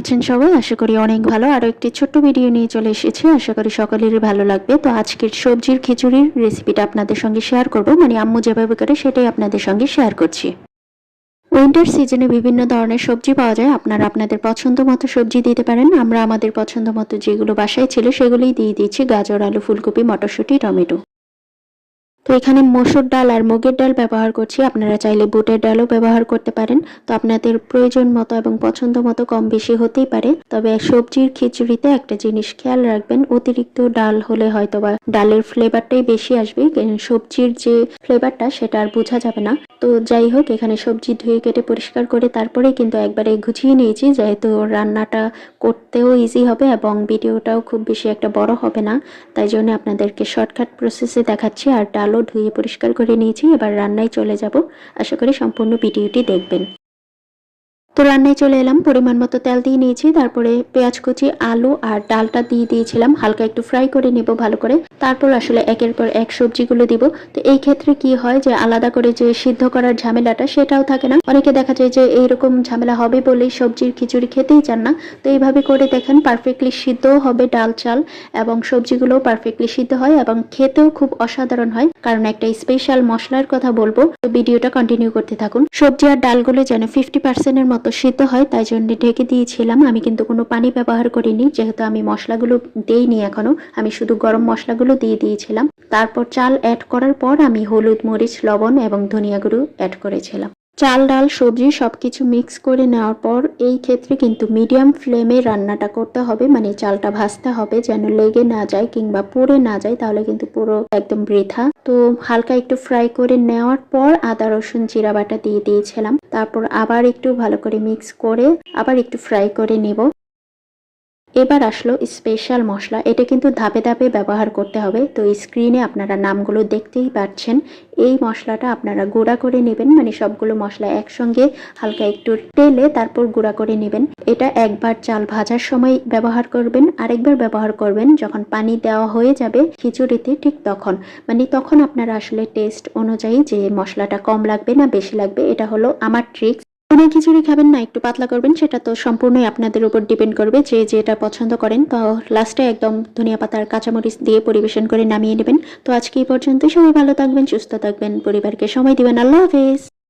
আছেন সবাই? আশা করি অনেক ভালো। আরও একটি ছোট্ট ভিডিও নিয়ে চলে এসেছি। আশা করি সকলেরই ভালো লাগবে। তো আজকের সবজির, খিচুড়ির রেসিপিটা আপনাদের সঙ্গে শেয়ার করব। মানে আম্মু যেভাবে করে, সেটাই আপনাদের সঙ্গে শেয়ার করছি। উইন্টার সিজনে বিভিন্ন ধরনের সবজি পাওয়া যায়। আপনারা আপনাদের পছন্দ মতো সবজি দিতে পারেন। আমরা আমাদের পছন্দ মতো যেগুলো বাসায় ছিল, সেগুলোই দিয়ে দিয়েছি। গাজর, আলু, ফুলকপি, মটরশুঁটি, টমেটো। তো এখানে মসুর ডাল আর মুগের ডাল ব্যবহার করছি। আপনারা চাইলে বুটের ডালও ব্যবহার করতে পারেন। তো আপনাদের প্রয়োজন মতো এবং পছন্দ মতো কম বেশি হতেই পারে। তবে সবজির খিচুড়িতে একটা জিনিস খেয়াল রাখবেন, অতিরিক্ত ডাল হলে হয়তোবা ডালের ফ্লেভারটাই বেশি আসবে। সবজির যে ফ্লেভারটা সেটা আর বোঝা যাবে না। তো যাই হোক, এখানে সবজি ধুয়ে কেটে পরিষ্কার করে তারপরে কিন্তু একবারে গুছিয়ে নিয়েছি। যেহেতু রান্নাটা করতেও ইজি হবে এবং ভিডিওটাও খুব বেশি একটা বড় হবে না, তাই জন্য আপনাদেরকে শর্টকাট প্রসেসে দেখাচ্ছি আর ডালও ধুয়ে পরিষ্কার করে নিয়েছি। এবার রান্নায় চলে যাব। আশা করি সম্পূর্ণ ভিডিওটি দেখবেন। তো রান্নায় চলে এলাম, পরিমাণ মতো তেল দিয়ে নিয়েছি, তারপরে পেঁয়াজ কুচি, আলু আর ডালটা দিয়ে দিয়েছিলাম, হালকা একটু ফ্রাই করে নেব ভালো করে। তারপর আসলে একের পর এক সবজিগুলো দিব। তো এই ক্ষেত্রে কি হয় যে আলাদা করে যে সিদ্ধ করার ঝামেলাটা সেটাও থাকে না। অনেকে দেখা যায় যে এইরকম ঝামেলা হবে বলেই সবজির খিচুড়ি খেতেই চান না। তো এইভাবে করে দেখেন পারফেক্টলি সিদ্ধও হবে ডাল, চাল এবং সবজিগুলোও পারফেক্টলি সিদ্ধ হয় এবং খেতেও খুব অসাধারণ হয়। কারণ একটা স্পেশাল মশলার কথা বলব। তো ভিডিওটা কন্টিনিউ করতে থাকুন। সবজি আর ডালগুলো যেন ফিফটি পার্সেন্টের মতো সিদ্ধ হয়, তাই জন্য ঢেকে দিয়েছিলাম। আমি কিন্তু কোনো পানি ব্যবহার করিনি, যেহেতু আমি মশলাগুলো দেইনি এখনও। আমি শুধু গরম মশলাগুলো দিয়ে দিয়েছিলাম। তারপর চাল অ্যাড করার পর আমি হলুদ, মরিচ, লবণ এবং ধনিয়া গুঁড়ো অ্যাড করেছিলাম। চাল, ডাল, সবজি সব কিছু মিক্স করে নেওয়ার পর এই ক্ষেত্রে কিন্তু মিডিয়াম ফ্লেমে রান্নাটা করতে হবে। মানে চালটা ভাজতে হবে যেন লেগে না যায় কিংবা পুড়ে না যায়, তাহলে কিন্তু পুরো একদম বৃথা। তো হালকা একটু ফ্রাই করে নেওয়ার পর আদা, রসুন, জিরা বাটা দিয়ে দিয়েছিলাম। তারপর আবার একটু ভালো করে মিক্স করে আবার একটু ফ্রাই করে নেব। এবার আসলো স্পেশাল মশলা। এটা কিন্তু ধাপে ধাপে ব্যবহার করতে হবে। তো স্ক্রিনে আপনারা নামগুলো দেখতেই পাচ্ছেন। এই মশলাটা আপনারা গুঁড়া করে নেবেন। মানে সবগুলো মশলা একসঙ্গে হালকা একটু টেলে তারপর গুঁড়া করে নেবেন। এটা একবার চাল ভাজার সময় ব্যবহার করবেন। আরেকবার ব্যবহার করবেন। যখন পানি দেওয়া হয়ে যাবে খিচুড়িতে ঠিক তখন। মানে তখন আপনারা আসলে টেস্ট অনুযায়ী যে মশলাটা কম লাগবে না বেশি লাগবে, এটা হলো আমার ট্রিক্স কোনো খিচুড়ি খাবেন না, একটু পাতলা করবেন, সেটা তো সম্পূর্ণই আপনাদের উপর ডিপেন্ড করবে যে যেটা পছন্দ করেন। তো লাস্টে একদম ধনিয়া পাতার কাঁচামরিচ দিয়ে পরিবেশন করে নামিয়ে নেবেন। তো আজকে এই পর্যন্ত সবাই ভালো থাকবেন, সুস্থ থাকবেন, পরিবারকে সময় দিবেন, আল্লাহ হাফেজ।